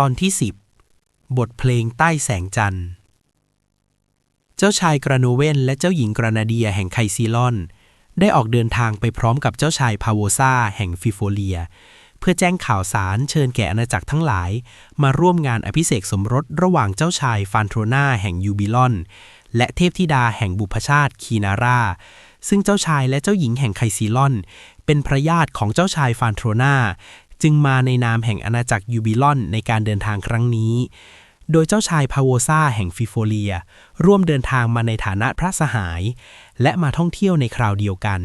ตอนที่ 10 บทเพลงใต้แสงจันทร์ เจ้าชายกราโนเวนและเจ้าหญิงกรานาเดียแห่งไคซีลอน ได้ออกเดินทางไปพร้อมกับเจ้าชายพาโวซาแห่งฟิโฟเลีย เพื่อแจ้งข่าวสารเชิญแก่อาณาจักรทั้งหลาย มาร่วมงานอภิเษกสมรสระหว่างเจ้าชายฟานโทรนาแห่งยูบิลอน และเทพธิดาแห่งบุพชาติคีนาราซึ่งเจ้าชายและเจ้าหญิงแห่งไคซีลอน เป็นพระญาติของเจ้าชายฟานโทรนา จึงมาในนามแห่งอาณาจักรยูบิลอนในการเดินทางครั้งนี้ โดยเจ้าชายพาโวซาแห่งฟิโฟเลีย ร่วมเดินทางมาในฐานะพระสหาย และมาท่องเที่ยวในคราวเดียวกัน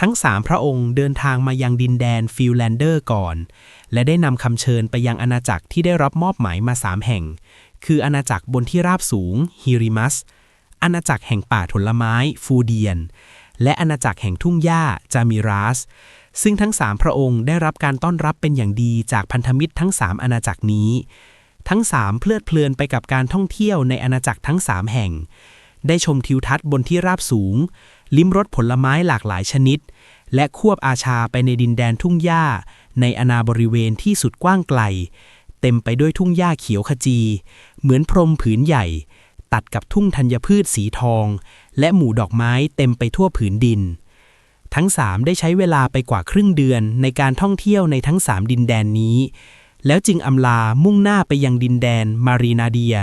ทั้งสามพระองค์เดินทางมายังดินแดนฟิลแลนเดอร์ก่อน และได้นำคำเชิญไปยังอาณาจักรที่ได้รับมอบหมายมาสามแห่ง คืออาณาจักรบนที่ราบสูงฮิริมัสอาณาจักรแห่งป่าผลไม้ฟูเดียน และอาณาจักรแห่งทุ่งหญ้าจามิรัส ซึ่งทั้งสามพระองค์ได้รับการต้อนรับเป็นอย่างดีจากพันธมิตรทั้งสามอาณาจักรนี้ ทั้งสามเพลิดเพลินไปกับการท่องเที่ยวในอาณาจักรทั้งสามแห่ง ได้ชมทิวทัศน์บนที่ราบสูง ลิ้มรสผลไม้หลากหลายชนิด และควบอาชาไปในดินแดนทุ่งหญ้า ในอาณาบริเวณที่สุดกว้างไกล เต็มไปด้วยทุ่งหญ้าเขียวขจี เหมือนพรมผืนใหญ่ ตัดกับทุ่งธัญพืชสีทอง และหมู่ดอกไม้เต็มไปทั่วผืนดิน ทั้งสามได้ใช้เวลาไปกว่าครึ่งเดือนในการท่องเที่ยวในทั้งสามดินแดนนี้ แล้วจึงอำลามุ่งหน้าไปยังดินแดนมารีนาเดีย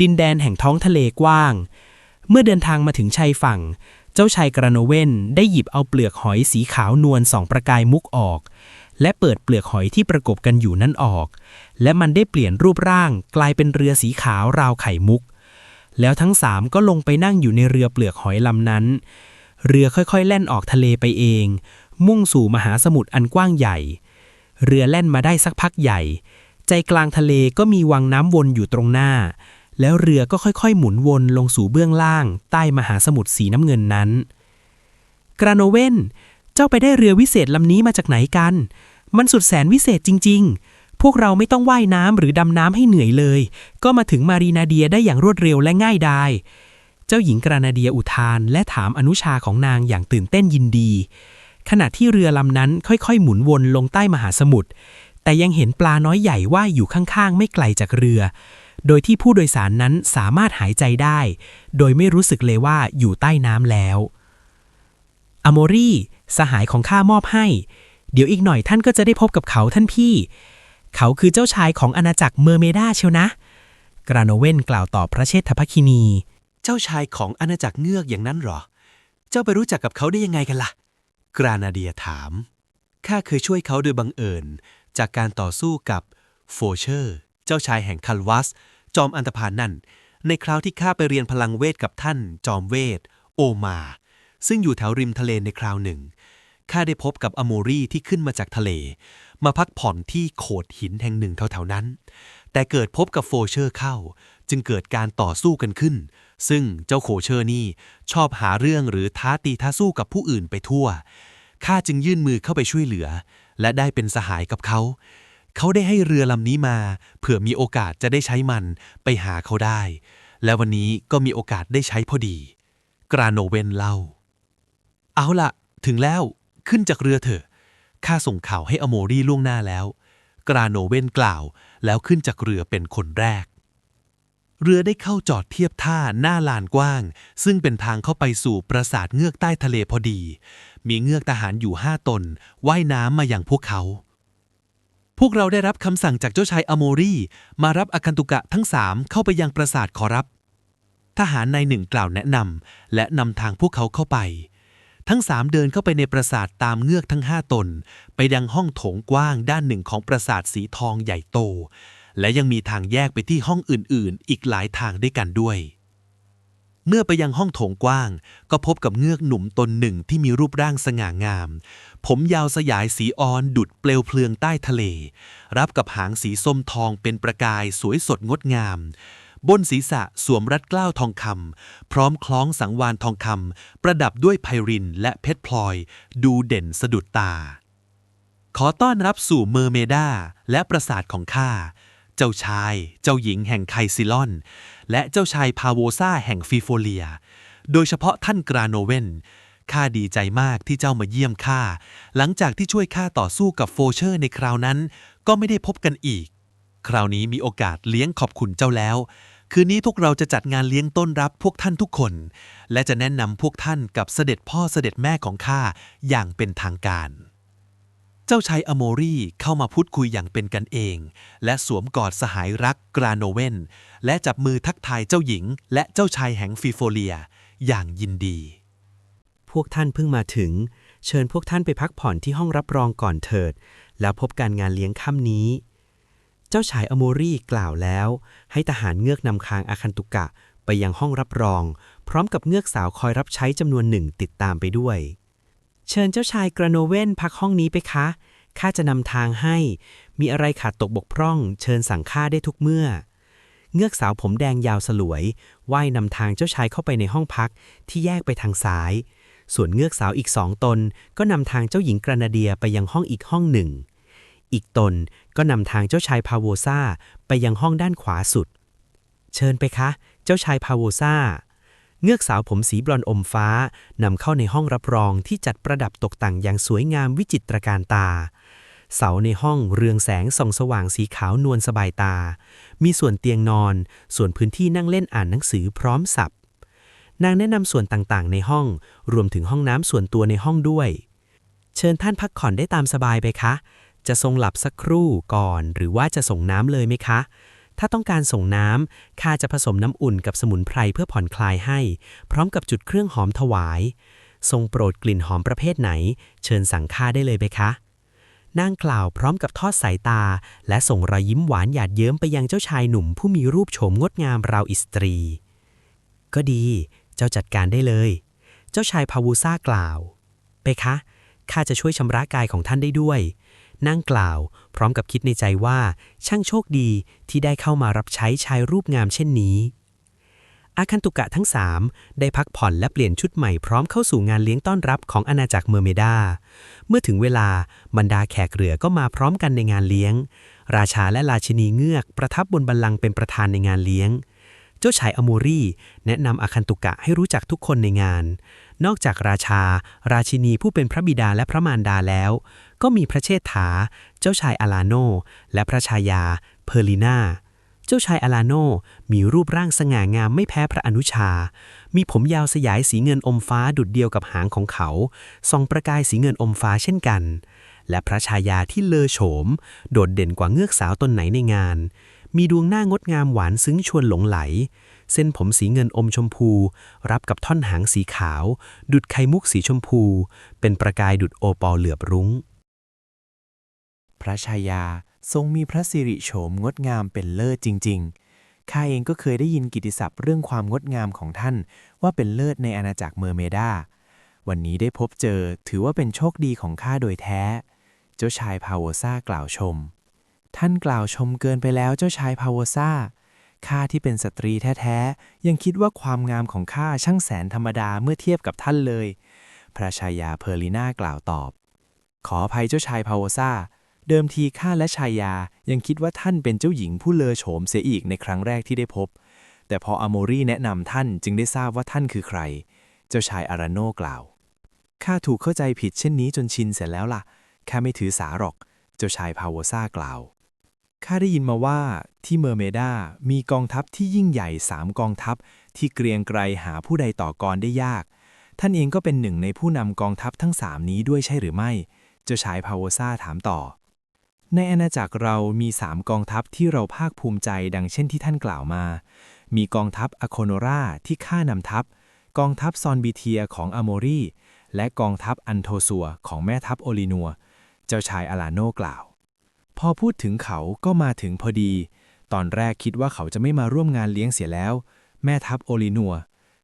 ดินแดนแห่งท้องทะเลกว้าง เมื่อเดินทางมาถึงชายฝั่ง เจ้าชายกราโนเวนได้หยิบเอาเปลือกหอยสีขาวนวลสองประกายมุกออก และเปิดเปลือกหอยที่ประกบกันอยู่นั่นออก และมันได้เปลี่ยนรูปร่างกลายเป็นเรือสีขาวราวไข่มุก แล้วทั้งสามก็ลงไปนั่งอยู่ในเรือเปลือกหอยลำนั้น เรือค่อยๆ แล่นออกทะเลไปเอง มุ่งสู่มหาสมุทรอันกว้างใหญ่ เรือแล่นมาได้สักพักใหญ่ ใจกลางทะเลก็มีวังน้ำวนอยู่ตรงหน้า แล้วเรือก็ค่อยๆ หมุนวนลงสู่เบื้องล่าง ใต้มหาสมุทรสีน้ำเงินนั้น กราโนเวนเจ้าไปได้เรือวิเศษลำนี้มาจากไหนกัน มันสุดแสนวิเศษจริง ๆ พวกเราไม่ต้องว่ายน้ำหรือดำน้ำให้เหนื่อยเลย ก็มาถึงมารีนาเดียได้อย่างรวดเร็วและง่ายดาย เจ้าหญิงกรานาเดียอุทานและถามอนุชาของนางอย่างตื่นเต้นยินดี ขณะที่เรือลำนั้นค่อยๆ หมุนวนลงใต้มหาสมุทรแต่ยังเห็นปลาน้อยใหญ่ว่ายอยู่ข้างๆ ไม่ไกลจากเรือ โดยที่ผู้โดยสารนั้นสามารถหายใจได้ โดยไม่รู้สึกเลยว่าอยู่ใต้น้ำแล้วอโมรีสหายของข้ามอบให้ เดี๋ยวอีกหน่อยท่านก็จะได้พบกับเขาท่านพี่ เขาคือเจ้าชายของอาณาจักรเมอร์เมดาเชียวนะ กราโนเวนกล่าวตอบพระเชษฐภคินี เจ้าชายของอาณาจักรเงือกอย่างนั้นหรอ เจ้าไปรู้จักกับเขาได้ยังไงกันล่ะ กรานาเดียถาม ข้าเคยช่วยเขาโดยบังเอิญ จากการต่อสู้กับโฟเชอร์ เจ้าชายแห่งคัลวัส จอมอันธพาลนั่น ในคราวที่ข้าไปเรียนพลังเวทกับท่าน จอมเวท โอมา ซึ่งอยู่แถวริมทะเลในคราวหนึ่ง ข้าได้พบกับอโมรีที่ขึ้นมาจากทะเล มาพักผ่อนที่โขดหินแห่งหนึ่งแถวๆนั้น แต่เกิดพบกับโฟเชอร์เข้า จึงเกิดการต่อสู้กันขึ้น ซึ่งเจ้าโคเชอร์นี่ชอบหาเรื่องหรือท้าตีท้าสู้กับผู้อื่นไปทั่ว ข้าจึงยื่นมือเข้าไปช่วยเหลือ และได้เป็นสหายกับเขา เขาได้ให้เรือลำนี้มา เผื่อมีโอกาสจะได้ใช้มันไปหาเขาได้ และวันนี้ก็มีโอกาสได้ใช้พอดี กราโนเวนเล่า เอาล่ะถึงแล้วขึ้นจากเรือเถอะ ข้าส่งข่าวให้อโมรีล่วงหน้าแล้ว กราโนเวนกล่าว แล้วขึ้นจากเรือเป็นคนแรก เรือได้เข้าจอดเทียบท่าหน้าลานกว้าง ซึ่งเป็นทางเข้าไปสู่ปราสาทเงือกใต้ทะเลพอดี มีเงือกทหารอยู่ห้าตนว่ายน้ำมาอย่างพวกเขา พวกเราได้รับคำสั่งจากเจ้าชายอโมรีมารับอคันตุกะทั้งสามเข้าไปยังปราสาทขอรับ ทหารนายหนึ่งกล่าวแนะนำและนำทางพวกเขาเข้าไป ทั้งสามเดินเข้าไปในปราสาทตามเงือกทั้งห้าตน ไปยังห้องโถงกว้างด้านหนึ่งของปราสาทสีทองใหญ่โต และยังมีทางแยกไปที่ห้องอื่นๆ อีกหลายทางด้วยกันด้วย เมื่อไปยังห้องโถงกว้าง ก็พบกับเงือกหนุ่มตนหนึ่งที่มีรูปร่างสง่างาม ผมยาวสยายสีออนดุดเปลวเพลืองใต้ทะเล รับกับหางสีส้มทองเป็นประกายสวยสดงดงาม บนศีรษะสวมรัดเกล้าทองคำพร้อมคล้องสังวานทองคำประดับด้วยไพรินและเพชรพลอย ดูเด่นสะดุดตาขอต้อนรับสู่เมอร์เมดาและปราสาทของข้า เจ้าชาย เจ้าหญิงแห่งไคซิลอน และเจ้าชายพาโวซาแห่งฟิโฟเลีย โดยเฉพาะท่านกราโนเวนข้าดีใจมากที่เจ้ามาเยี่ยมข้า หลังจากที่ช่วยข้าต่อสู้กับโฟเชอร์ในคราวนั้น ก็ไม่ได้พบกันอีกกคราวนี้มีโอกาสเลี้ยงขอบคุณเจ้าแล้ว คืนนี้พวกเราจะจัดงานเลี้ยงต้อนรับพวกท่านทุกคน และจะแนะนำพวกท่านกับเสด็จพ่อเสด็จแม่ของข้าอย่างเป็นทางการ เจ้าชายอโมรีเข้ามาพูดคุยอย่างเป็นกันเอง และสวมกอดสหายรักกราโนเวน และจับมือทักทายเจ้าหญิง และเจ้าชายแห่งฟิโฟเลีย อย่างยินดี พวกท่านเพิ่งมาถึง เชิญพวกท่านไปพักผ่อนที่ห้องรับรองก่อนเถิด แล้วพบการงานเลี้ยงค่ำนี้ เจ้าชายอโมรีกล่าวแล้ว ให้ทหารเงือกนำคางอาคันตุกะไปยังห้องรับรอง พร้อมกับเงือกสาวคอยรับใช้จำนวนหนึ่งติดตามไปด้วย เชิญเจ้าชายกรโนเวนพักห้องนี้ไปคะ ข้าจะนำทางให้ มีอะไรขาดตกบกพร่อง เชิญสั่งข้าได้ทุกเมื่อ เงือกสาวผมแดงยาวสลวยว่ายนำทางเจ้าชายเข้าไปในห้องพักที่แยกไปทางซ้าย ส่วนเงือกสาวอีกสองตน ก็นำทางเจ้าหญิงกรนาเดียไปยังห้องอีกห้องหนึ่ง อีกตนก็นำทางเจ้าชายพาโวซาไปยังห้องด้านขวาสุด เชิญไปคะ เจ้าชายพาโวซา เงือกสาวผมสีบรอนอมฟ้านำเข้าในห้องรับรองที่จัดประดับตกแต่งอย่างสวยงามวิจิตรการตา เสาในห้องเรืองแสงส่องสว่างสีขาวนวลสบายตา มีส่วนเตียงนอน ส่วนพื้นที่นั่งเล่นอ่านหนังสือพร้อมสับนางแนะนำส่วนต่างๆ ในห้อง รวมถึงห้องน้ำส่วนตัวในห้องด้วย เชิญท่านพักผ่อนได้ตามสบายไปคะ จะทรงหลับสักครู่ก่อน หรือว่าจะส่งน้ำเลยไหมคะ ถ้าต้องการส่งน้ำข้าจะผสมน้ำอุ่นกับสมุนไพรเพื่อผ่อนคลายให้ พร้อมกับจุดเครื่องหอมถวาย ทรงโปรดกลิ่นหอมประเภทไหน เชิญสั่งข้าได้เลยไหมคะนางกล่าวพร้อมกับทอดสายตา และส่งรอยยิ้มหวานหยาดเยิ้มไปยังเจ้าชายหนุ่มผู้มีรูปโฉมงดงามราวอิสตรี ก็ดี เจ้าจัดการได้เลย เจ้าชายพาวูซ่ากล่าว ไปคะข้าจะช่วยชำระกายของท่านได้ด้วย นางกล่าว พร้อมกับคิดในใจว่า ช่างโชคดีที่ได้เข้ามารับใช้ชายรูปงามเช่นนี้ อาคันตุกะทั้งสามได้พักผ่อนและเปลี่ยนชุดใหม่พร้อมเข้าสู่งานเลี้ยงต้อนรับของอาณาจักรเมอร์เมดา เมื่อถึงเวลาบรรดาแขกเรือก็มาพร้อมกันในงานเลี้ยง ราชาและราชินีเงือกประทับบนบัลลังก์เป็นประธานในงานเลี้ยงเจ้าชายอโมรีแนะนำอาคันตุกะให้รู้จักทุกคนในงาน นอกจากราชา ราชินีผู้เป็นพระบิดาและพระมารดาแล้ว ก็มีพระเชษฐา เจ้าชายอาลาโน และพระชายา เพอร์ลินาเจ้าชายอาลาโนมีรูปร่างสง่างามไม่แพ้พระอนุชา มีผมยาวสยายสีเงินอมฟ้าดุดเดียวกับหางของเขาส่องประกายสีเงินอมฟ้าเช่นกัน และพระชายาที่เลอโฉม โดดเด่นกว่าเงือกสาวตนไหนในงาน มีดวงหน้างดงามหวานซึ้งชวนหลงไหล เส้นผมสีเงินอมชมพู รับกับท่อนหางสีขาว ดุดไข่มุกสีชมพู เป็นประกายดุดโอปอลเหลือบรุง้ง พระชายาทรงมีพระสิริโฉมงดงามเป็นเลิศจริง ๆ ข้าเองก็เคยได้ยินกิติศัพท์เรื่องความงดงามของท่านว่าเป็นเลิศในอาณาจักรเมอร์เมดา วันนี้ได้พบเจอถือว่าเป็นโชคดีของข้าโดยแท้ เจ้าชายพาวซ่ากล่าวชม ท่านกล่าวชมเกินไปแล้วเจ้าชายพาวซ่า ข้าที่เป็นสตรีแท้ๆ ยังคิดว่าความงามของข้าช่างแสนธรรมดาเมื่อเทียบกับท่านเลย พระชายาเพอร์ลิน่ากล่าวตอบ ขออภัยเจ้าชายพาวซ่า เดิมทีข้าและชายายังคิดว่าท่านเป็นเจ้าหญิงผู้เลอโฉมเสียอีกในครั้งแรกที่ได้พบ แต่พออโมรีแนะนำท่านจึงได้ทราบว่าท่านคือใคร เจ้าชายอาราโนกล่าว ข้าถูกเข้าใจผิดเช่นนี้จนชินเสร็จแล้วล่ะ ข้าไม่ถือสาหรอก เจ้าชายพาวซ่ากล่าว ข้าได้ยินมาว่าที่เมอร์เมดามีกองทัพที่ยิ่งใหญ่สามกองทัพ ที่เกรียงไกรหาผู้ใดต่อกรได้ยาก ท่านเองก็เป็นหนึ่งในผู้นำกองทัพทั้งสามนี้ด้วยใช่หรือไม่ เจ้าชายพาวซ่าถามต่อ ในอาณาจักรเรามีสามกองทัพที่เราภาคภูมิใจดังเช่นที่ท่านกล่าวมา มีกองทัพอโคโนราที่ข้านำทัพ กองทัพซอนบิเทียของอโมรีและกองทัพอันโทซัวของแม่ทัพโอลินัว เจ้าชายอาลาโนกล่าว พอพูดถึงเขาก็มาถึงพอดี ตอนแรกคิดว่าเขาจะไม่มาร่วมงานเลี้ยงเสียแล้ว แม่ทัพโอลินัว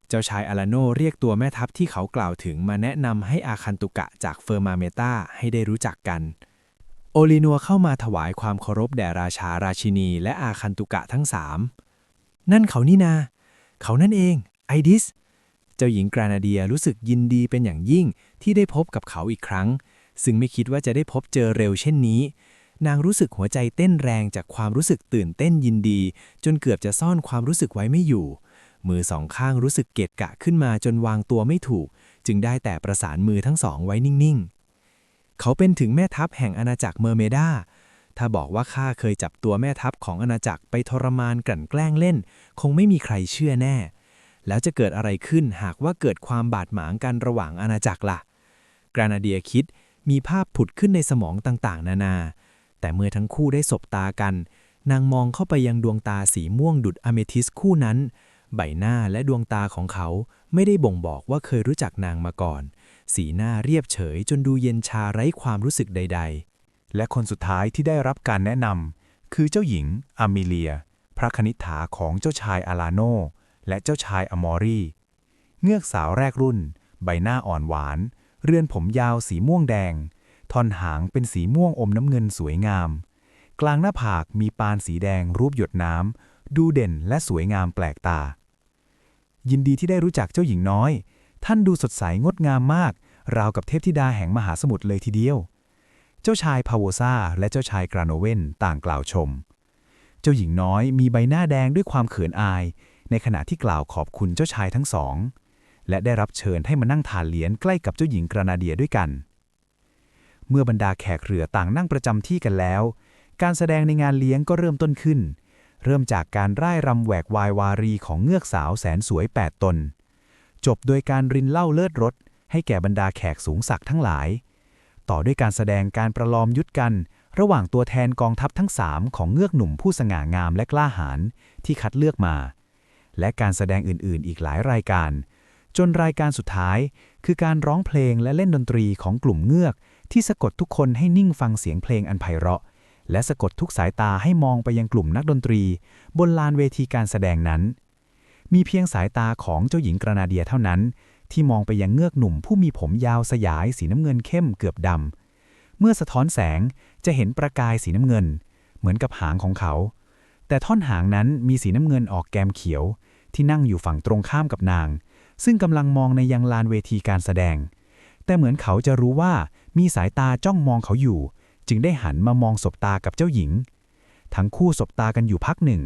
เจ้าชายอาลาโนเรียกตัวแม่ทัพที่เขากล่าวถึงมาแนะนำให้อาคันตุกะจากเฟอร์มาเมตาให้ได้รู้จักกัน โอลินัวเข้ามาถวายความเคารพแด่ราชาราชินีและอาคันตุกะทั้งสาม นั่นเขานี่นา เขานั่นเอง ไอดิส เจ้าหญิงกรานาเดียรู้สึกยินดีเป็นอย่างยิ่งที่ได้พบกับเขาอีกครั้ง ซึ่งไม่คิดว่าจะได้พบเจอเร็วเช่นนี้ นางรู้สึกหัวใจเต้นแรงจากความรู้สึกตื่นเต้นยินดี จนเกือบจะซ่อนความรู้สึกไว้ไม่อยู่ มือสองข้างรู้สึกเกะกะขึ้นมาจนวางตัวไม่ถูก จึงได้แต่ประสานมือทั้งสองไว้นิ่งๆ เขาเป็นถึงแม่ทัพแห่งอาณาจักรเมอร์เมดาถ้าบอกว่าข้าเคยจับตัวแม่ทัพของอาณาจักรไปทรมานกลั่นแกล้งเล่น คงไม่มีใครเชื่อแน่ แล้วจะเกิดอะไรขึ้นหากว่าเกิดความบาดหมางกันระหว่างอาณาจักรล่ะ กรานาเดียคิดมีภาพผุดขึ้นในสมองต่างๆ นานา แต่เมื่อทั้งคู่ได้สบตากัน นางมองเข้าไปยังดวงตาสีม่วงดุดอเมทิสคู่นั้น ใบหน้าและดวงตาของเขาไม่ได้บ่งบอกว่าเคยรู้จักนางมาก่อน สีหน้าเรียบเฉยจนดูเย็นชาไร้ความรู้สึกใด ๆ และคนสุดท้ายที่ได้รับการแนะนำคือเจ้าหญิงอามิเลีย พระคณิษฐาของเจ้าชายอาลาโน และเจ้าชายอมอรีเงือกสาวแรกรุ่น ใบหน้าอ่อนหวาน เรือนผมยาวสีม่วงแดงท่อนหางเป็นสีม่วงอมน้ำเงินสวยงาม กลางหน้าผากมีปานสีแดงรูปหยดน้ำ ดูเด่นและสวยงามแปลกตา ยินดีที่ได้รู้จักเจ้าหญิงน้อย ท่านดูสดใสงดงามมาก ราวกับเทพธิดาแห่งมหาสมุทรเลยทีเดียว เจ้าชายพาโวซาและเจ้าชายกราโนเวนต่างกล่าวชม เจ้าหญิงน้อยมีใบหน้าแดงด้วยความเขินอาย ในขณะที่กล่าวขอบคุณเจ้าชายทั้งสอง และได้รับเชิญให้มานั่งทานเหรียญใกล้กับเจ้าหญิงกรานาเดียด้วยกัน เมื่อบรรดาแขกเรือต่างนั่งประจำที่กันแล้ว การแสดงในงานเลี้ยงก็เริ่มต้นขึ้น เริ่มจากการร่ายรำแหวกวายวารีของเงือกสาวแสนสวย8ตนจบโดยการรินเหล้าเลิศรส ให้แก่บรรดาแขกสูงศักดิ์ทั้งหลาย ต่อด้วยการแสดงการประลองยุทธกัน ระหว่างตัวแทนกองทัพทั้งสามของเงือกหนุ่มผู้สง่างามและกล้าหาญที่คัดเลือกมา และการแสดงอื่นๆ อีกหลายรายการ จนรายการสุดท้าย คือการร้องเพลงและเล่นดนตรีของกลุ่มเงือก ที่สะกดทุกคนให้นิ่งฟังเสียงเพลงอันไพเราะ และสะกดทุกสายตาให้มองไปยังกลุ่มนักดนตรี บนลานเวทีการแสดงนั้นมีเพียงสายตาของเจ้าหญิงกรนาเดียเท่านั้น ที่มองไปยังเงือกหนุ่มผู้มีผมยาวสยายสีน้ำเงินเข้มเกือบดำ เมื่อสะท้อนแสงจะเห็นประกายสีน้ำเงิน เหมือนกับหางของเขา แต่ท่อนหางนั้นมีสีน้ำเงินออกแกมเขียว ที่นั่งอยู่ฝั่งตรงข้ามกับนาง ซึ่งกำลังมองในยังลานเวทีการแสดง แต่เหมือนเขาจะรู้ว่ามีสายตาจ้องมองเขาอยู่ จึงได้หันมามองสบตากับเจ้าหญิง ทั้งคู่สบตากันอยู่พักหนึ่ง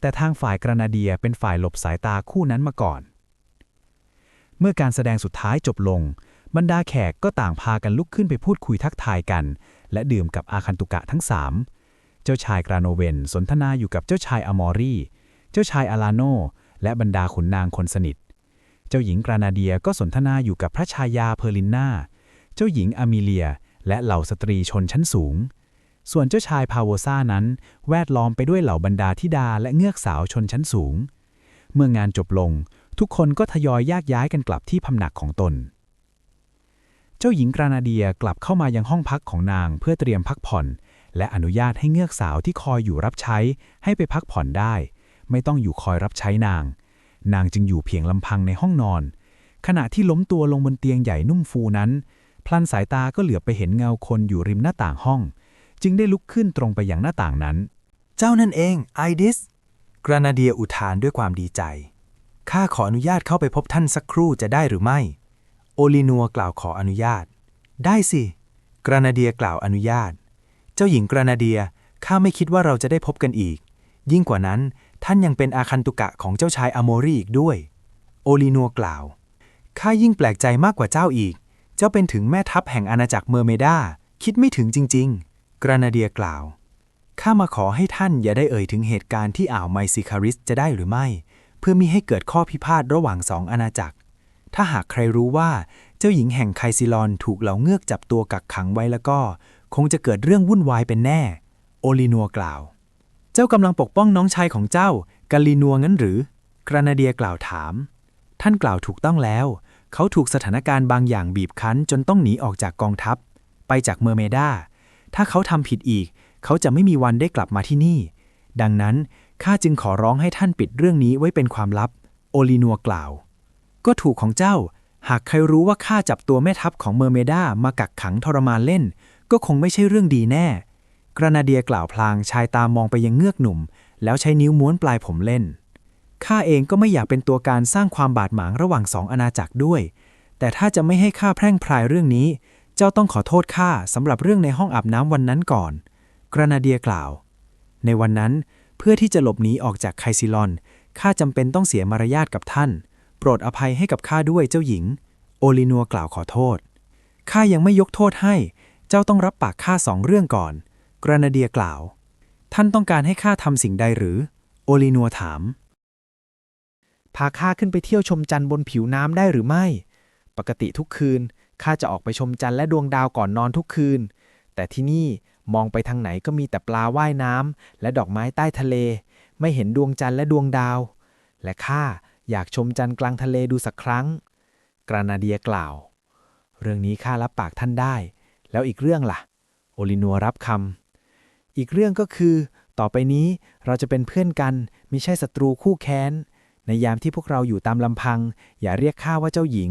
แต่ทางฝ่ายกรนาเดียเป็นฝ่ายหลบสายตาคู่นั้นมาก่อน เมื่อการแสดงสุดท้ายจบลง บรรดาแขกก็ต่างพากันลุกขึ้นไปพูดคุยทักทายกัน และดื่มกับอาคันตุกะทั้งสามเจ้าชายกราโนเวนสนทนาอยู่กับเจ้าชายอมอรีเจ้าชายอาลาโนและบรรดาขุนนางคนสนิท เจ้าหญิงกรานาเดียก็สนทนาอยู่กับพระชายาเพอร์ลินนาเจ้าหญิงอามิเลีย และเหล่าสตรีชนชั้นสูง ส่วนเจ้าชายพาโวซ่านั้น แวดล้อมไปด้วยเหล่าบรรดาธิดาและเงือกสาวชนชั้นสูง เมื่องานจบลง ทุกคนก็ทยอยแยกย้ายกันกลับที่พำหนักของตน เจ้าหญิงกรานาเดียกลับเข้ามายังห้องพักของนางเพื่อเตรียมพักผ่อน และอนุญาตให้เงือกสาวที่คอยอยู่รับใช้ให้ไปพักผ่อนได้ ไม่ต้องอยู่คอยรับใช้นาง นางจึงอยู่เพียงลำพังในห้องนอน ขณะที่ล้มตัวลงบนเตียงใหญ่นุ่มฟูนั้น พลันสายตาก็เหลือบไปเห็นเงาคนอยู่ริมหน้าต่างห้อง จึงได้ลุกขึ้นตรงไปยังหน้าต่างนั้น เจ้านั่นเองไอดิสกรานาเดียอุทานด้วยความดีใจ ข้าขออนุญาตเข้าไปพบท่านสักครู่จะได้หรือไม่ โอลินัวกล่าวขออนุญาต ได้สิ กรานาเดียกล่าวอนุญาต เจ้าหญิงกรานาเดีย ข้าไม่คิดว่าเราจะได้พบกันอีก ยิ่งกว่านั้น ท่านยังเป็นอาคันตุกะของเจ้าชายอโมรีอีกด้วย โอลินัวกล่าว ข้ายิ่งแปลกใจมากกว่าเจ้าอีก เจ้าเป็นถึงแม่ทัพแห่งอาณาจักรเมอร์เมดา คิดไม่ถึงจริง ๆ กรานาเดียกล่าว ข้ามาขอให้ท่านอย่าได้เอ่ยถึงเหตุการณ์ที่อ่าวไมซิคาริสจะได้หรือไม่ พื่อมิให้เกิดข้อพิพาทระหว่างสองอาณาจักร ถ้าหากใครรู้ว่าเจ้าหญิงแห่งไคซิลอนถูกเหล่าเงือกจับตัวกักขังไว้แล้วก็ คงจะเกิดเรื่องวุ่นวายเป็นแน่ โอลินัวกล่าว เจ้ากำลังปกป้องน้องชายของเจ้ากาลีนัวงั้นหรือ กรานาเดียกล่าวถาม ท่านกล่าวถูกต้องแล้ว เขาถูกสถานการณ์บางอย่างบีบคั้นจนต้องหนีออกจากกองทัพ ไปจากเมอร์เมดาถ้าเขาทำผิดอีก เขาจะไม่มีวันได้กลับมาที่นี่ ดังนั้น ข้าจึงขอร้องให้ท่านปิดเรื่องนี้ไว้เป็นความลับ โอลินัวกล่าว ก็ถูกของเจ้า หากใครรู้ว่าข้าจับตัวแม่ทัพของเมอร์เมดามากักขังทรมานเล่น ก็คงไม่ใช่เรื่องดีแน่ กรานาเดียกล่าวพลางชายตามองไปยังเงือกหนุ่ม แล้วใช้นิ้วม้วนปลายผมเล่น ข้าเองก็ไม่อยากเป็นตัวการสร้างความบาดหมางระหว่างสองอาณาจักรด้วย แต่ถ้าจะไม่ให้ข้าแพร่งพรายเรื่องนี้ เจ้าต้องขอโทษข้าสำหรับเรื่องในห้องอาบน้ำวันนั้นก่อน กรานาเดียกล่าว ในวันนั้น เพื่อที่จะหลบหนีออกจากไคซิลอน ข้าจำเป็นต้องเสียมารยาทกับท่าน โปรดอภัยให้กับข้าด้วยเจ้าหญิง โอลินัวกล่าวขอโทษ ข้ายังไม่ยกโทษให้ เจ้าต้องรับปากข้าสองเรื่องก่อน กรานาเดียกล่าว ท่านต้องการให้ข้าทำสิ่งใดหรือ โอลินัวถาม พาข้าขึ้นไปเที่ยวชมจันทร์บนผิวน้ำได้หรือไม่ ปกติทุกคืนข้าจะออกไปชมจันทร์และดวงดาวก่อนนอนทุกคืน แต่ที่นี่ มองไปทางไหนก็มีแต่ปลาว่ายน้ำและดอกไม้ใต้ทะเล ไม่เห็นดวงจันทร์และดวงดาว และข้าอยากชมจันทร์กลางทะเลดูสักครั้ง กรานาเดียกล่าว เรื่องนี้ข้ารับปากท่านได้ แล้วอีกเรื่องล่ะ โอลินัวรับคำอีกเรื่องก็คือ ต่อไปนี้เราจะเป็นเพื่อนกันมิใช่ศัตรูคู่แค้น ในยามที่พวกเราอยู่ตามลำพัง อย่าเรียกข้าว่าเจ้าหญิง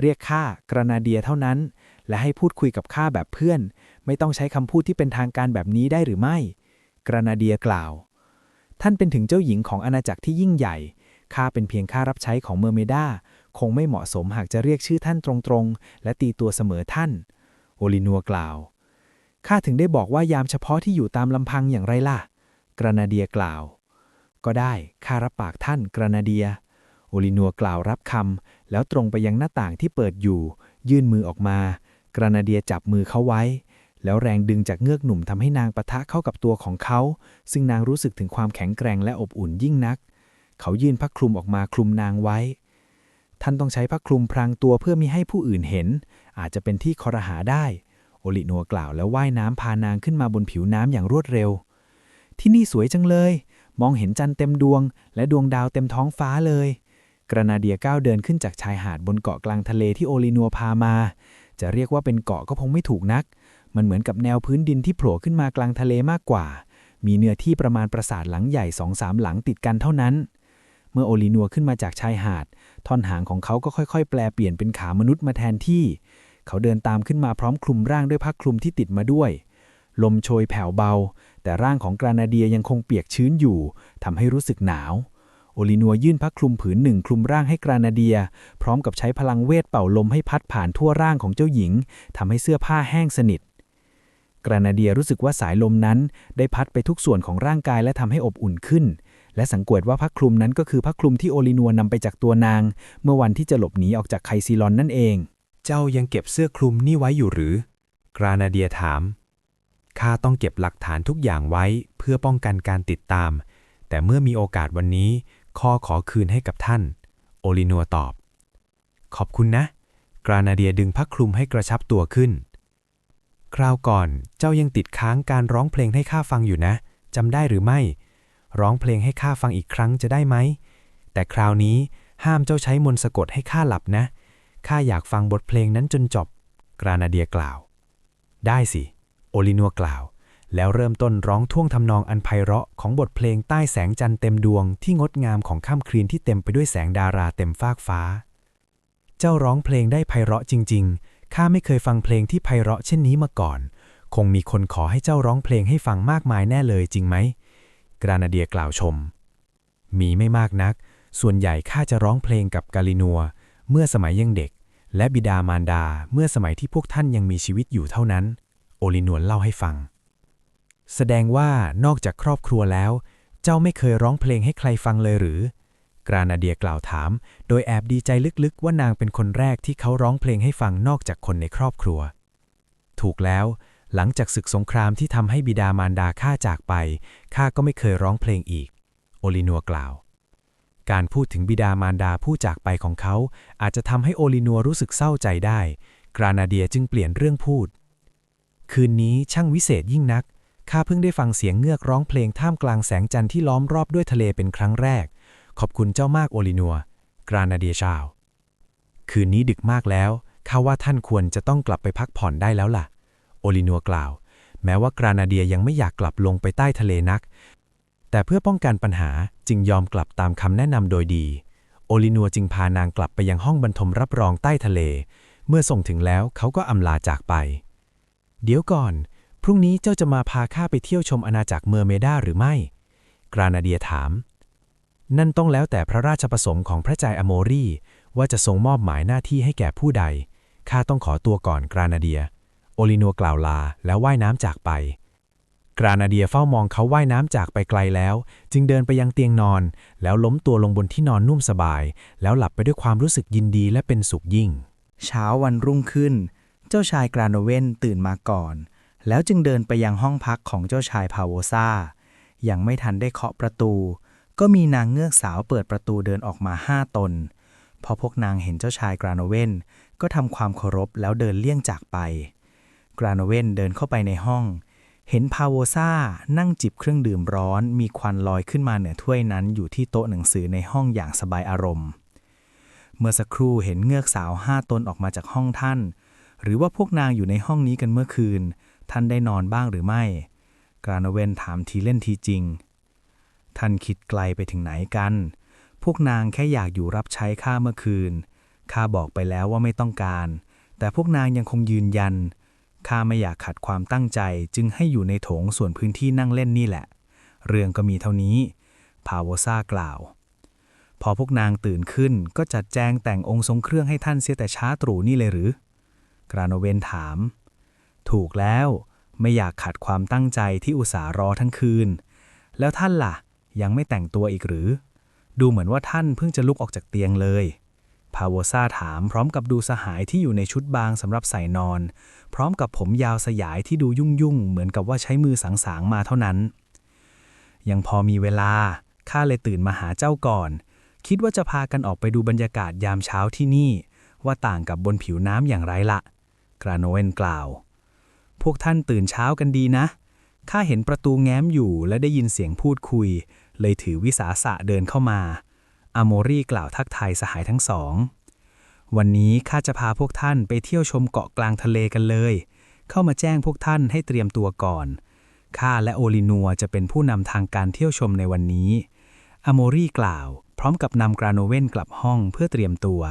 เรียกข้ากรานาเดียเท่านั้น และให้พูดคุยกับข้าแบบเพื่อน ไม่ต้องใช้คำพูดที่เป็นทางการแบบนี้ได้หรือไม่ กรนาเดียกล่าว ท่านเป็นถึงเจ้าหญิงของอาณาจักรที่ยิ่งใหญ่ ข้าเป็นเพียงข้ารับใช้ของเมอร์เมดาคงไม่เหมาะสมหากจะเรียกชื่อท่านตรงๆ และตีตัวเสมอท่าน โอลินัวกล่าว ข้าถึงได้บอกว่ายามเฉพาะที่อยู่ตามลำพังอย่างไรล่ะ กรนาเดียกล่าว ก็ได้ ข้ารับปากท่าน กรนาเดีย โอลินัวกล่าวรับคำ แล้วตรงไปยังหน้าต่างที่เปิดอยู่ ยื่นมือออกมา กรานาเดียจับมือเขาไว้ แล้วแรงดึงจากเงือกหนุ่มทำให้นางปะทะเข้ากับตัวของเขา ซึ่งนางรู้สึกถึงความแข็งแกร่งและอบอุ่นยิ่งนัก เขายื่นผ้าคลุมออกมาคลุมนางไว้ ท่านต้องใช้ผ้าคลุมพรางตัวเพื่อมิให้ผู้อื่นเห็น อาจจะเป็นที่คอรหาได้ โอลินัวกล่าวแล้วว่ายน้ำพานางขึ้นมาบนผิวน้ำอย่างรวดเร็ว ที่นี่สวยจังเลย มองเห็นจันทร์เต็มดวง และดวงดาวเต็มท้องฟ้าเลยกรนาเดียก้าวเดินขึ้นจากชายหาดบนเกาะกลางทะเลที่โอลินัวพามา จะเรียกว่าเป็นเกาะก็คงไม่ถูกนัก มันเหมือนกับแนวพื้นดินที่โผล่ขึ้นมากลางทะเลมากกว่า มีเนื้อที่ประมาณปราสาทหลังใหญ่สองสามหลังติดกันเท่านั้น เมื่อโอลินัวขึ้นมาจากชายหาด ท่อนหางของเขาก็ค่อยๆ แปลเปลี่ยนเป็นขามนุษย์มาแทนที่ เขาเดินตามขึ้นมาพร้อมคลุมร่างด้วยผ้าคลุมที่ติดมาด้วย ลมโชยแผ่วเบา แต่ร่างของกรานาเดียยังคงเปียกชื้นอยู่ทำให้รู้สึกหนาว โอลินัวยื่นผ้าคลุมผืนหนึ่งคลุมร่างให้กรานาเดีย พร้อมกับใช้พลังเวทเป่าลมให้พัดผ่านทั่วร่างของเจ้าหญิงทำให้เสื้อผ้าแห้งสนิท กรานาเดียรู้สึกว่าสายลมนั้น ได้พัดไปทุกส่วนของร่างกายและทำให้อบอุ่นขึ้น และสังเกตว่าผ้าคลุมนั้นก็คือผ้าคลุมที่โอลินัวนำไปจากตัวนาง เมื่อวันที่จะหลบหนีออกจากไคซีลอนนั่นเอง เจ้ายังเก็บเสื้อคลุมนี่ไว้อยู่หรือ กรานาเดียถามข้าต้องเก็บหลักฐานทุกอย่างไว้เพื่อป้องกันการติดตาม แต่เมื่อมีโอกาสวันนี้ ข้อขอคืนให้กับท่าน โอลินัวตอบ ขอบคุณนะ กรานาเดียดึงผ้าคลุมให้กระชับตัวขึ้น คราวก่อนเจ้ายังติดค้างการร้องเพลงให้ข้าฟังอยู่นะจำได้หรือไม่ ร้องเพลงให้ข้าฟังอีกครั้งจะได้ไหม แต่คราวนี้ห้ามเจ้าใช้มนต์สะกดให้ข้าหลับนะ ข้าอยากฟังบทเพลงนั้นจนจบ กรานาเดียกล่าว ได้สิ โอลินัวกล่าว แล้วเริ่มต้นร้องท่วงทำนองอันไพเราะของบทเพลงใต้แสงจันทร์เต็มดวงที่งดงามของค่ำคืนที่เต็มไปด้วยแสงดาราเต็มฟากฟ้า เจ้าร้องเพลงได้ไพเราะจริง ๆ ข้าไม่เคยฟังเพลงที่ไพเราะเช่นนี้มาก่อน คงมีคนขอให้เจ้าร้องเพลงให้ฟังมากมายแน่เลยจริงไหม กรานาเดียกล่าวชม มีไม่มากนัก ส่วนใหญ่ข้าจะร้องเพลงกับกาลินัว เมื่อสมัยยังเด็ก และบิดามารดาเมื่อสมัยที่พวกท่านยังมีชีวิตอยู่เท่านั้น โอลินวนเล่าให้ฟัง แสดงว่านอกจากครอบครัวแล้ว เจ้าไม่เคยร้องเพลงให้ใครฟังเลยหรือ กรานาเดียกล่าวถาม โดยแอบดีใจลึกๆ ว่านางเป็นคนแรกที่เขาร้องเพลงให้ฟังนอกจากคนในครอบครัว ถูกแล้ว หลังจากศึกสงครามที่ทำให้บิดามารดาข้าจากไปข้าก็ไม่เคยร้องเพลงอีก โอลินัวกล่าว การพูดถึงบิดามารดาผู้จากไปของเขา อาจจะทำให้โอลินัวรู้สึกเศร้าใจได้ กรานาเดียจึงเปลี่ยนเรื่องพูด คืนนี้ช่างวิเศษยิ่งนัก ข้าเพิ่งได้ฟังเสียงเงือกร้องเพลงท่ามกลางแสงจันทร์ที่ล้อมรอบด้วยทะเลเป็นครั้งแรก ขอบคุณเจ้ามากโอลินัว กรานาเดียชาว คืนนี้ดึกมากแล้ว ข้าว่าท่านควรจะต้องกลับไปพักผ่อนได้แล้วล่ะ โอลินัวกล่าว แม้ว่ากรานาเดียยังไม่อยากกลับลงไปใต้ทะเลนัก แต่เพื่อป้องกันปัญหาจึงยอมกลับตามคำแนะนำโดยดี โอลินัวจึงพานางกลับไปยังห้องบรรทมรับรองใต้ทะเล เมื่อส่งถึงแล้วเขาก็อำลาจากไป เดี๋ยวก่อน พรุ่งนี้เจ้าจะมาพาข้าไปเที่ยวชมอาณาจักรเมอร์เมดาหรือไม่ กรานาเดียถาม นั่นต้องแล้วแต่พระราชประสงค์ของพระจายอโมรีว่าจะทรงมอบหมายหน้าที่ให้แก่ผู้ใด ข้าต้องขอตัวก่อนกรานาเดีย โอลินัวกล่าวลาแล้วว่ายน้ำจากไป กรานาเดียเฝ้ามองเขาว่ายน้ำจากไปไกลแล้ว จึงเดินไปยังเตียงนอน แล้วล้มตัวลงบนที่นอนนุ่มสบาย แล้วหลับไปด้วยความรู้สึกยินดีและเป็นสุขยิ่ง เช้าวันรุ่งขึ้น เจ้าชายกราโนเวนตื่นมาก่อน แล้วจึงเดินไปยังห้องพักของเจ้าชายพาโวซายังไม่ทันได้เคาะประตู ก็มีนางเงือกสาวเปิดประตูเดินออกมาห้าตน พอพวกนางเห็นเจ้าชายกราโนเวนก็ทำความเคารพแล้วเดินเลี่ยงจากไป กราโนเวนเดินเข้าไปในห้อง เห็นพาโวซานั่งจิบเครื่องดื่มร้อน มีควันลอยขึ้นมาเหนือถ้วยนั้นอยู่ที่โต๊ะหนังสือในห้องอย่างสบายอารมณ์ เมื่อสักครู่เห็นเงือกสาวห้าตนออกมาจากห้องท่าน หรือว่าพวกนางอยู่ในห้องนี้กันเมื่อคืน ท่านได้นอนบ้างหรือไม่ กราโนเวนถามทีเล่นทีจริง ท่านคิดไกลไปถึงไหนกัน พวกนางแค่อยากอยู่รับใช้ข้าเมื่อคืน ข้าบอกไปแล้วว่าไม่ต้องการ แต่พวกนางยังคงยืนยัน ข้าไม่อยากขัดความตั้งใจจึงให้อยู่ในโถงส่วนพื้นที่นั่งเล่นนี่แหละ เรื่องก็มีเท่านี้ พาวซ่ากล่าวพอพวกนางตื่นขึ้นก็จัดแจงแต่งองค์ทรงเครื่องให้ท่านเสียแต่ช้าตรู่นี่เลยหรือ กราโนเวนถาม ถูกแล้วไม่อยากขัดความตั้งใจที่อุตส่าห์รอทั้งคืน แล้วท่านล่ะ ยังไม่แต่งตัวอีกหรือ ดูเหมือนว่าท่านเพิ่งจะลุกออกจากเตียงเลย พาโวซาถามพร้อมกับดูสหายที่อยู่ในชุดบางสำหรับใส่นอน พร้อมกับผมยาวสยายที่ดูยุ่งยุ่งๆเหมือนกับว่าใช้มือสางๆมาเท่านั้น ยังพอมีเวลาข้าเลยตื่นมาหาเจ้าก่อน คิดว่าจะพากันออกไปดูบรรยากาศยามเช้าที่นี่ ว่าต่างกับบนผิวน้ำอย่างไรละกราโนเวนกล่าว พวกท่านตื่นเช้ากันดีนะ ข้าเห็นประตูแง้มอยู่และได้ยินเสียงพูดคุย เลยถือวิสาสะเดินเข้ามา อโมรี่กล่าวทักทายสหายทั้งสอง วันนี้ข้าจะพาพวกท่านไปเที่ยวชมเกาะกลางทะเลกันเลย เข้ามาแจ้งพวกท่านให้เตรียมตัวก่อน ข้าและโอลินัวจะเป็นผู้นำทางการเที่ยวชมในวันนี้ อโมรี่กล่าว พร้อมกับนำกราโนเวนกลับห้องเพื่อเตรียมตัว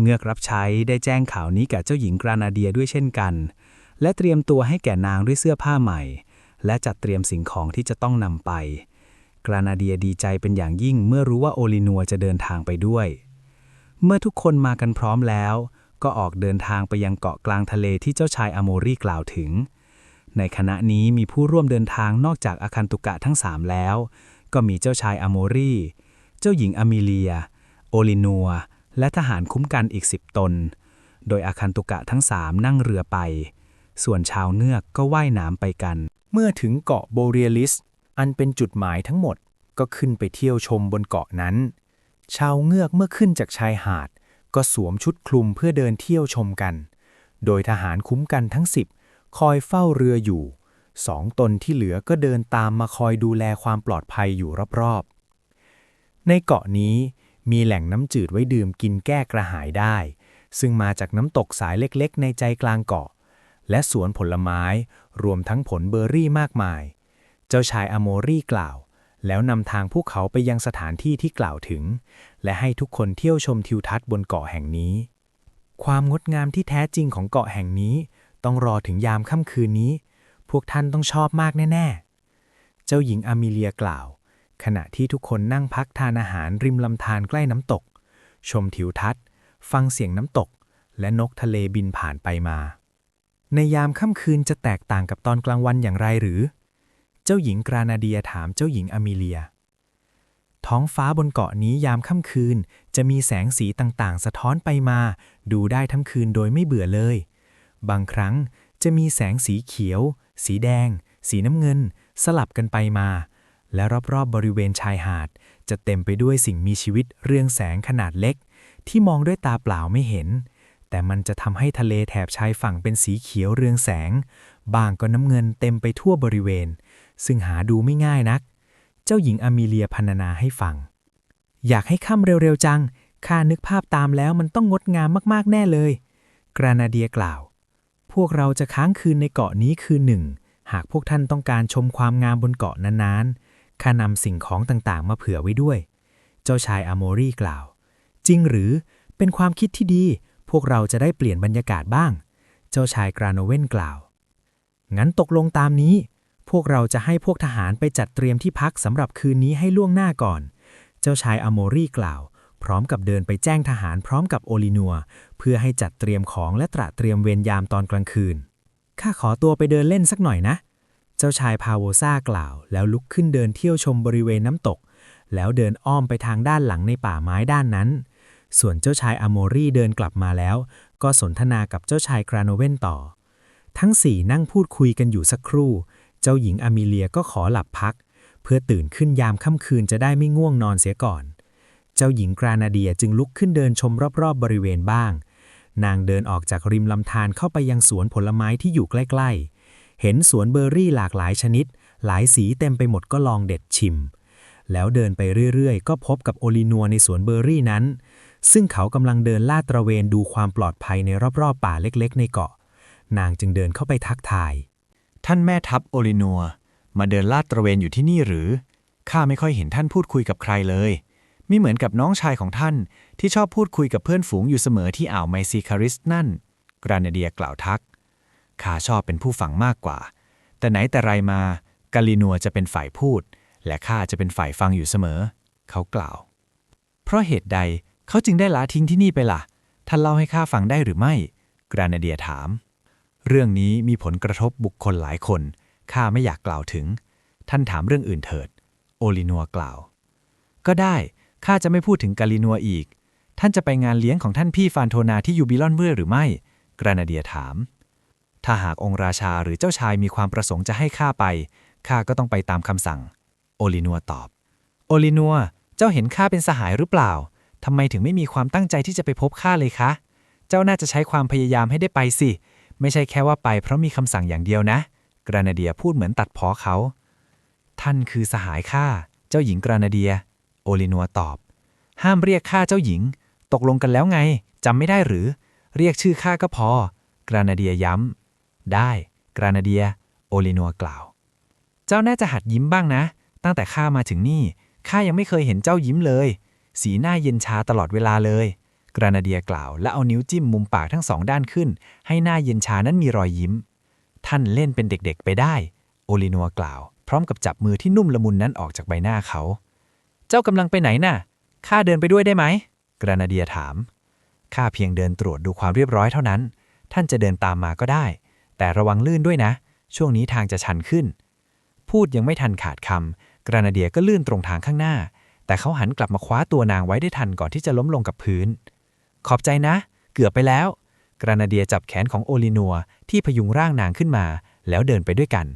เงือกรับใช้ได้แจ้งข่าวนี้แก่เจ้าหญิงกรานาเดียด้วยเช่นกัน และเตรียมตัวให้แก่นางด้วยเสื้อผ้าใหม่ และจัดเตรียมสิ่งของที่จะต้องนำไป กรานาเดียดีใจเป็นอย่างยิ่งเมื่อรู้ว่าโอลินัวจะเดินทางไปด้วย เมื่อทุกคนมากันพร้อมแล้ว ก็ออกเดินทางไปยังเกาะกลางทะเลที่เจ้าชายอโมรีกล่าวถึง ในคณะนี้มีผู้ร่วมเดินทางนอกจากอาคันตุกะทั้งสามแล้ว ก็มีเจ้าชายอโมรีเจ้าหญิงอมิเลีย โอลินัวและทหารคุ้มกันอีกสิบตน โดยอาคันตุกะทั้งสามนั่งเรือไป ส่วนชาวเงือกก็ว่ายน้ำไปกัน เมื่อถึงเกาะโบเรียลิส อันเป็นจุดหมายทั้งหมดก็ขึ้นไปเที่ยวชมบนเกาะนั้น ชาวเงือกเมื่อขึ้นจากชายหาด ก็สวมชุดคลุมเพื่อเดินเที่ยวชมกัน โดยทหารคุ้มกันทั้งสิบคอยเฝ้าเรืออยู่ สองตนที่เหลือก็เดินตามมาคอยดูแลความปลอดภัยอยู่รอบๆ ในเกาะนี้มีแหล่งน้ำจืดไว้ดื่มกินแก้กระหายได้ ซึ่งมาจากน้ำตกสายเล็กๆ ในใจกลางเกาะ และสวนผลไม้ รวมทั้งผลเบอร์รี่มากมาย เจ้าชายอโมรี่กล่าว แล้วนำทางพวกเขาไปยังสถานที่ที่กล่าวถึง และให้ทุกคนเที่ยวชมทิวทัศน์บนเกาะแห่งนี้ ความงดงามที่แท้จริงของเกาะแห่งนี้ ต้องรอถึงยามค่ำคืนนี้ พวกท่านต้องชอบมากแน่ๆ เจ้าหญิงอามิเลียกล่าว ขณะที่ทุกคนนั่งพักทานอาหารริมลำธารใกล้น้ำตก ชมทิวทัศน์ ฟังเสียงน้ำตก และนกทะเลบินผ่านไปมา ในยามค่ำคืนจะแตกต่างกับตอนกลางวันอย่างไรหรือ เจ้าหญิงกรานาเดียถามเจ้าหญิงอามิเลีย ท้องฟ้าบนเกาะนี้ยามค่ำคืนจะมีแสงสีต่างๆ สะท้อนไปมา ดูได้ทั้งคืนโดยไม่เบื่อเลย บางครั้งจะมีแสงสีเขียว สีแดง สีน้ำเงิน สลับกันไปมา และรอบๆบบริเวณชายหาด จะเต็มไปด้วยสิ่งมีชีวิตเรืองแสงขนาดเล็ก ที่มองด้วยตาเปล่าไม่เห็น แต่มันจะทำให้ทะเลแถบชายฝั่งเป็นสีเขียวเรืองแสง บางก็น้ำเงินเต็มไปทั่วบริเวณ ซึ่งหาดูไม่ง่ายนัก เจ้าหญิงอามิเลียพรรณนาให้ฟัง อยากให้ค่ำเร็วๆจัง ข้านึกภาพตามแล้วมันต้องงดงามมากๆแน่เลย กรานาเดียกล่าว พวกเราจะค้างคืนในเกาะนี้คืนหนึ่ง หากพวกท่านต้องการชมความงามบนเกาะนานๆ ข้านำสิ่งของต่างๆ มาเผื่อไว้ด้วย เจ้าชายอโมรีกล่าว จริงหรือเป็นความคิดที่ดี พวกเราจะได้เปลี่ยนบรรยากาศบ้าง เจ้าชายกราโนเวนกล่าว งั้นตกลงตามนี้ พวกเราจะให้พวกทหารไปจัดเตรียมที่พักสำหรับคืนนี้ให้ล่วงหน้าก่อน เจ้าชายอโมรีกล่าว พร้อมกับเดินไปแจ้งทหารพร้อมกับโอลินัว เพื่อให้จัดเตรียมของและตระเตรียมเวรยามตอนกลางคืน ข้าขอตัวไปเดินเล่นสักหน่อยนะ เจ้าชายพาโวซ่ากล่าว แล้วลุกขึ้นเดินเที่ยวชมบริเวณน้ำตก แล้วเดินอ้อมไปทางด้านหลังในป่าไม้ด้านนั้น ส่วนเจ้าชายอโมรีเดินกลับมาแล้ว ก็สนทนากับเจ้าชายกราโนเวนต่อ ทั้งสี่นั่งพูดคุยกันอยู่สักครู่ เจ้าหญิงอามิเลียก็ขอหลับพัก เพื่อตื่นขึ้นยามค่ำคืนจะได้ไม่ง่วงนอนเสียก่อน เจ้าหญิงกรานาเดียจึงลุกขึ้นเดินชมรอบๆบริเวณบ้าง นางเดินออกจากริมลำธารเข้าไปยังสวนผลไม้ที่อยู่ใกล้ๆ เห็นสวนเบอร์รี่หลากหลายชนิด หลายสีเต็มไปหมดก็ลองเด็ดชิมแล้วเดินไปเรื่อยๆ ก็พบกับโอลินัวในสวนเบอร์รี่นั้น ซึ่งเขากำลังเดินลาดตระเวนดูความปลอดภัยในรอบๆ ป่าเล็กๆ ในเกาะ นางจึงเดินเข้าไปทักทาย ท่านแม่ทัพโอลินัว มาเดินลาดตระเวนอยู่ที่นี่หรือ ข้าไม่ค่อยเห็นท่านพูดคุยกับใครเลย ไมิเหมือนกับน้องชายของท่านที่ชอบพูดคุยกับเพื่อนฝูงอยู่เสมอที่อ่าวไมซีคาริสนั่น กรานาเดียกล่าวทัก ข้าชอบเป็นผู้ฟังมากกว่า แต่ไหนแต่ไรมากาลินัวจะเป็นฝ่ายพูด และข้าจะเป็นฝ่ายฟังอยู่เสมอ เขากล่าว เพราะเหตุใด เขาจึงได้ละทิ้งที่นี่ไปล่ะ ท่านเล่าให้ข้าฟังได้หรือไม่ กรานาเดียถาม เรื่องนี้มีผลกระทบบุคคลหลายคน ข้าไม่อยากกล่าวถึง ท่านถามเรื่องอื่นเถิด โอลินัวกล่าว ก็ได้ ข้าจะไม่พูดถึงกาลินัวอีก ท่านจะไปงานเลี้ยงของท่านพี่ฟานโทนาที่ยูบิลอนเมื่อหรือไม่ กรานาเดียถาม ถ้าหากองค์ราชาหรือเจ้าชายมีความประสงค์จะให้ข้าไป ข้าก็ต้องไปตามคำสั่ง โอลินัวตอบ โอลินัว เจ้าเห็นข้าเป็นสหายหรือเปล่า ทำไมถึงไม่มีความตั้งใจที่จะไปพบข้าเลยคะ เจ้าน่าจะใช้ความพยายามให้ได้ไปสิ ไม่ใช่แค่ว่าไปเพราะมีคำสั่งอย่างเดียวนะ กรานาเดียพูดเหมือนตัดพ้อเขา ท่านคือสหายข้า เจ้าหญิงกรานาเดีย โอลินัวตอบ ห้ามเรียกข้าเจ้าหญิง ตกลงกันแล้วไง จำไม่ได้หรือ เรียกชื่อข้าก็พอ กรานาเดียย้ำ ได้ กรานาเดีย โอลินัวกล่าว เจ้าน่าจะหัดยิ้มบ้างนะ ตั้งแต่ข้ามาถึงนี่ ข้ายังไม่เคยเห็นเจ้ายิ้มเลย สีหน้าเย็นชาตลอดเวลาเลย กรานาเดียกล่าวและเอานิ้วจิ้มมุมปากทั้งสองด้านขึ้น ให้หน้าเย็นชานั้นมีรอยยิ้ม ท่านเล่นเป็นเด็กๆไปได้ โอลินัวกล่าว พร้อมกับจับมือที่นุ่มละมุนนั้นออกจากใบหน้าเขา เจ้ากำลังไปไหนน่ะข้าเดินไปด้วยได้ไหม กรานาเดียถามข้าเพียงเดินตรวจดูความเรียบร้อยเท่านั้น ท่านจะเดินตามมาก็ได้ แต่ระวังลื่นด้วยนะ ช่วงนี้ทางจะชันขึ้น พูดยังไม่ทันขาดคำกรานาเดียก็ลื่นตรงทางข้างหน้า แต่เขาหันกลับมาคว้าตัวนางไว้ได้ทันก่อนที่จะล้มลงกับพื้น ขอบใจนะ เกือบไปแล้ว กรานาเดียจับแขนของโอลินัวที่พยุงร่างนางขึ้นมา แล้วเดินไปด้วยกัน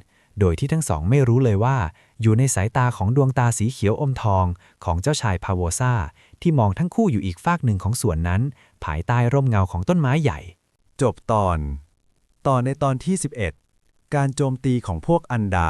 โดยที่ทั้งสองไม่รู้เลยว่า อยู่ในสายตาของดวงตาสีเขียวอมทองของเจ้าชายพาโวซาที่มองทั้งคู่อยู่อีกฟากหนึ่งของสวนนั้น ภายใต้ร่มเงาของต้นไม้ใหญ่ จบตอน ต่อในตอนที่ 11 การโจมตีของพวกอันได